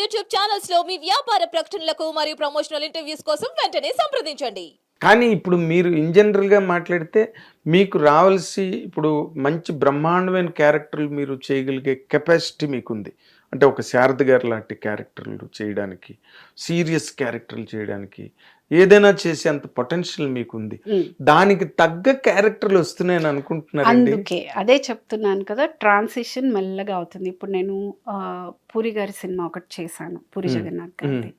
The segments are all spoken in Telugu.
యూట్యూబ్ ఛానల్స్లో మీ వ్యాపార ప్రకటనలకు మరియు ప్రమోషనల్ ఇంటర్వ్యూస్ కోసం వెంటనే సంప్రదించండి. కానీ ఇప్పుడు మీరు ఇన్ జనరల్గా మాట్లాడితే మీకు రావాల్సి ఇప్పుడు మంచి బ్రహ్మాండమైన క్యారెక్టర్లు మీరు చేయగలిగే కెపాసిటీ మీకుంది. అంటే ఒక శారద గారు లాంటి క్యారెక్టర్లు చేయడానికి సీరియస్ క్యారెక్టర్లు చేయడానికి ఏదైనా చేసేంత పొటెన్షియల్ మీకుంది. దానికి తగ్గ క్యారెక్టర్లు వస్తున్నాయని అనుకుంటున్నారండి. అందుకే అదే చెప్తున్నాను కదా ట్రాన్సిషన్ మెల్లగా అవుతుంది. ఇప్పుడు నేను పూరి గారి సినిమా ఒకటి చేశాను పూరి. జగన్నాథ్ గారిది.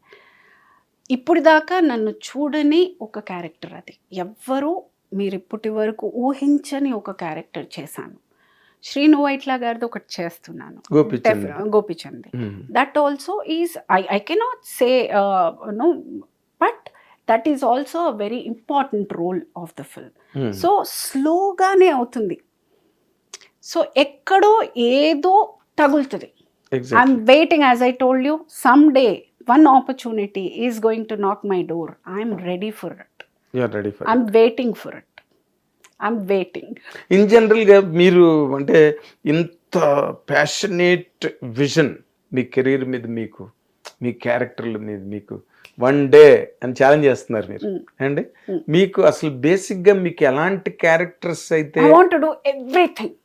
ఇప్పుడు దాకా నన్ను చూడని ఒక క్యారెక్టర్ అది. ఎవ్వరూ మీరు ఇప్పటి వరకు ఊహించని ఒక క్యారెక్టర్ చేశాను. శ్రీను వైట్లా గారిది ఒకటి చేస్తున్నాను. Gopichand. Def- Gopichand. Hmm. that also is i, I cannot also a very important role of the film. Hmm. So స్లోగానే అవుతుంది. సో ఎక్కడో ఏదో తగులుతుంది. I'm waiting as I told you some day one opportunity is going to knock my door I'm ready for it You are ready for it. I'm waiting for it I'm waiting in జనరల్గా మీరు అంటే ఇంత ప్యాషనేట్ విజన్ మీ కెరీర్ మీద మీకు మీ క్యారెక్టర్ల మీద మీకు వన్ డే అని ఛాలెంజ్ చేస్తున్నారు మీరు. అండి. మీకు అసలు బేసిక్గా మీకు ఎలాంటి క్యారెక్టర్స్ అయితే I want to do everything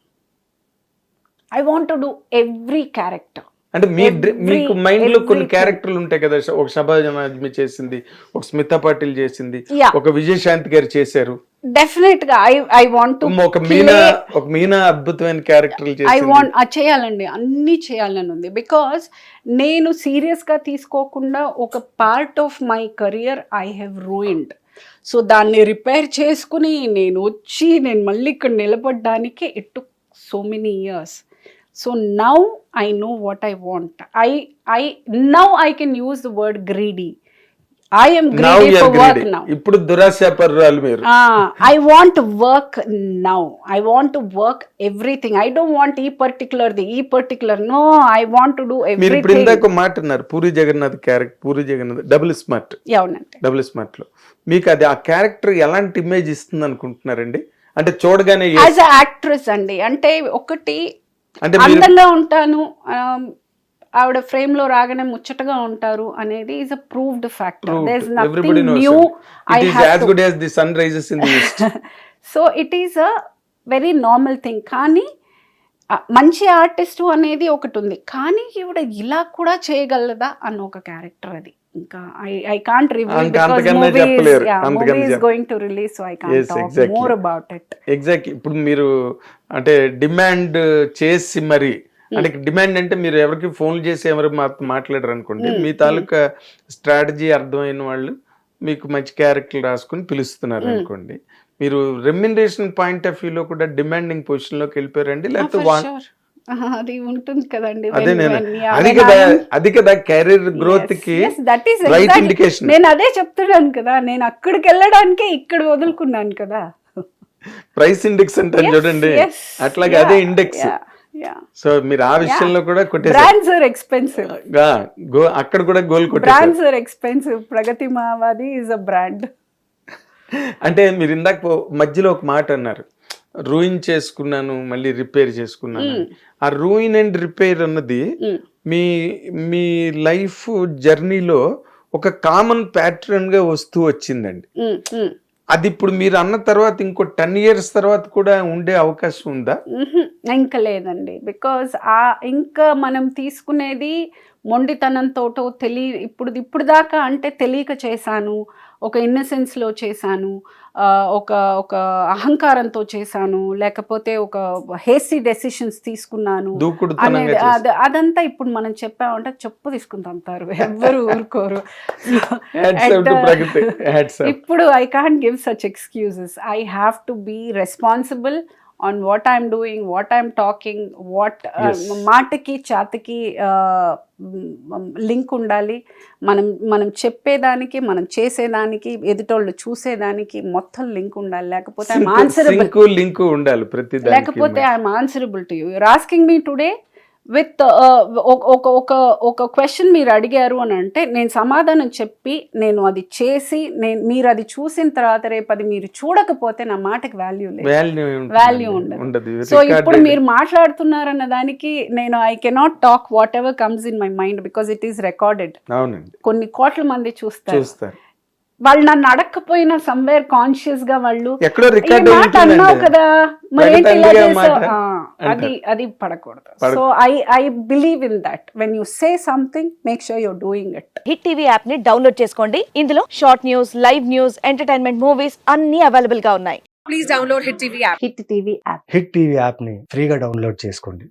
I want to do every character అంటే మీ మీకు మైండ్లో కొన్ని. క్యారెక్టర్లు ఉంటాయి కదా ఒక శబాజమాజ్మి చేసింది ఒక స్మితా పాటిల్ చేసింది. ఒక విజయశాంతి గారు చేశారు. డెఫినెట్గా ఐ ఐ వాంట్ ఒక మీనా ఒక మీనా అద్భుతమైన క్యారెక్టర్లు ఐ వాంట్ చేయాలండి అన్నీ చేయాలని ఉంది. బికాస్ నేను సీరియస్గా తీసుకోకుండా ఒక part of my career I have ruined so దాన్ని రిపేర్ చేసుకుని నేను వచ్చి నేను మళ్ళీ ఇక్కడ నిలబడడానికి it took so many years so now I know what I want I I now I can use the word greedy ఇప్పుడు దురాశాపరురాలు మీరు. I want work now I want to work everything I don't want ఈ పర్టికులర్ ది ఈ particular no I want to do మీరు ఇప్పుడు ఇందాక మాట అన్నారు Puri Jagannath character Puri Jagannath double smart అవునండి. డబుల్ స్మార్ట్లో. మీకు అది ఆ క్యారెక్టర్ ఎలాంటి ఇమేజ్ ఇస్తుంది అనుకుంటున్నారండి అంటే చూడగానే. యాజ్ యాక్ట్రెస్ అండి అంటే ఒకటి అంటే అందంగా ఉంటాను ఆవిడ ఫ్రేమ్లో రాగానే ముచ్చటగా ఉంటారు అనేది is a proved factor there is nothing new I good as the sun rises in the east so it is a very normal thing కానీ మంచి ఆర్టిస్టు అనేది ఒకటి ఉంది. కానీ ఈవిడ ఇలా కూడా చేయగలదా అన్న ఒక క్యారెక్టర్ అది. ఇంకా ఐ ఐ కాంట్ రివీల్ చెప్పలేరు. అంతకన్నా movie is going to release so I can't talk exactly. More about it exact ఇప్పుడు మీరు అంటే డిమాండ్ చేసి మరి అంటే డిమాండ్ అంటే మీరు ఎవరికి ఫోన్ చేసి ఎవరు మాట్లాడరు అనుకోండి. Hmm, మీ తాలూకా స్ట్రాటజీ అర్థమైన వాళ్ళు మీకు మంచి క్యారెక్టర్ రాసుకుని పిలుస్తున్నారు Hmm. అనుకోండి. మీరు రెమ్యునరేషన్ పాయింట్ ఆఫ్ వ్యూలో కూడా డిమాండింగ్ పొజిషన్లోకి వెళ్ళిపోయారండి లేకపోతే వా- అది ఉంటుంది కదండి. అదే నేను అది కదా అది కదా కెరీర్ గ్రోత్కి that is రైట్ ఇండికేషన్ నేను అదే చెప్తున్నాను కదా నేను అక్కడికి వెళ్ళడానికే ఇక్కడ వదులుకున్నాను కదా. ప్రైస్ ఇండెక్స్ అంటారు చూడండి. అట్లాగే అదే ఇండెక్స్ సో మీరు ఆ విషయంలో కూడా బ్రాండ్స్ ఆర్ ఎక్స్పెన్సివ్గా, అక్కడ కూడా గోల్ కొట్టేశారు. Brands are expensive Pragathi Mahavadi is a brand అంటే మీరు ఇందాక మధ్యలో ఒక మాట అన్నారు. రూయిన్ చేసుకున్నాను మళ్ళీ రిపేర్ చేసుకున్నాను. ఆ రూయిన్ అండ్ రిపేర్ అన్నది మీ మీ లైఫ్ జర్నీలో ఒక కామన్ ప్యాటర్న్గా వస్తూ వచ్చిందండి. అది ఇప్పుడు మీరు అన్న తర్వాత ఇంకో టెన్ ఇయర్స్ తర్వాత కూడా ఉండే అవకాశం ఉందా? ఇంకా లేదండి. బికాజ్ ఆ ఇంకా మనం తీసుకునేది మొండితనంతోటో తెలియ ఇప్పుడు ఇప్పుడు దాకా అంటే తెలియక చేశాను. ఒక ఇన్నసెన్స్లో చేశాను ఆ, ఒక ఒక అహంకారంతో చేశాను లేకపోతే ఒక హేస్టీ డెసిషన్స్ తీసుకున్నాను అనేది అదంతా ఇప్పుడు మనం చెప్పామంటే చెప్పు తీసుకుని తంతారు ఎవ్వరు ఊరుకోరు. ఇప్పుడు I can't give such excuses I have to be responsible on what I'm doing what I'm talking what మాటకి చాతకి లింక్ ఉండాలి. మనం మనం చెప్పేదానికి మనం చేసేదానికి ఎదుటోళ్ళు చూసేదానికి మొత్తం లింక్ ఉండాలి. లేకపోతే ఐఎమ్ ఆన్సరబుల్ లింక్ ఉండాలి ప్రతి లేకపోతే I'm answerable to you you're asking me today with ఒక ఒక ఒక క్వశ్చన్ మీరు అడిగారు అని అంటే నేను సమాధానం చెప్పి నేను అది చేసి నేను మీరు అది చూసిన తర్వాత రేపు అది మీరు చూడకపోతే నా మాటకి వాల్యూ లేదు. వాల్యూ ఉండదు సో ఇప్పుడు మీరు మాట్లాడుతున్నారన్న దానికి నేను I cannot talk whatever comes in my mind because it is recorded కొన్ని కోట్ల మంది చూస్తారు. వాళ్ళు నన్ను అడగకపోయినా సమ్వేర్ కాన్షియస్గా వాళ్ళు ఎక్కడో "ఈ రికార్డ్ మాట అన్నావు కదా? మరి ఏంటి ఇలా తండ్రిగా చేసావు?" మాట? ఆ, అది అది పడకూడదు. So I I believe in that when you say something make sure you're doing it hit TV యాప్ని డౌన్లోడ్ చేసుకోండి. ఇందులో short news live news entertainment movies అన్ని అవైలబుల్గా ఉన్నాయి. Hit TV app hit TV యాప్ని ఫ్రీగా డౌన్లోడ్ చేసుకోండి.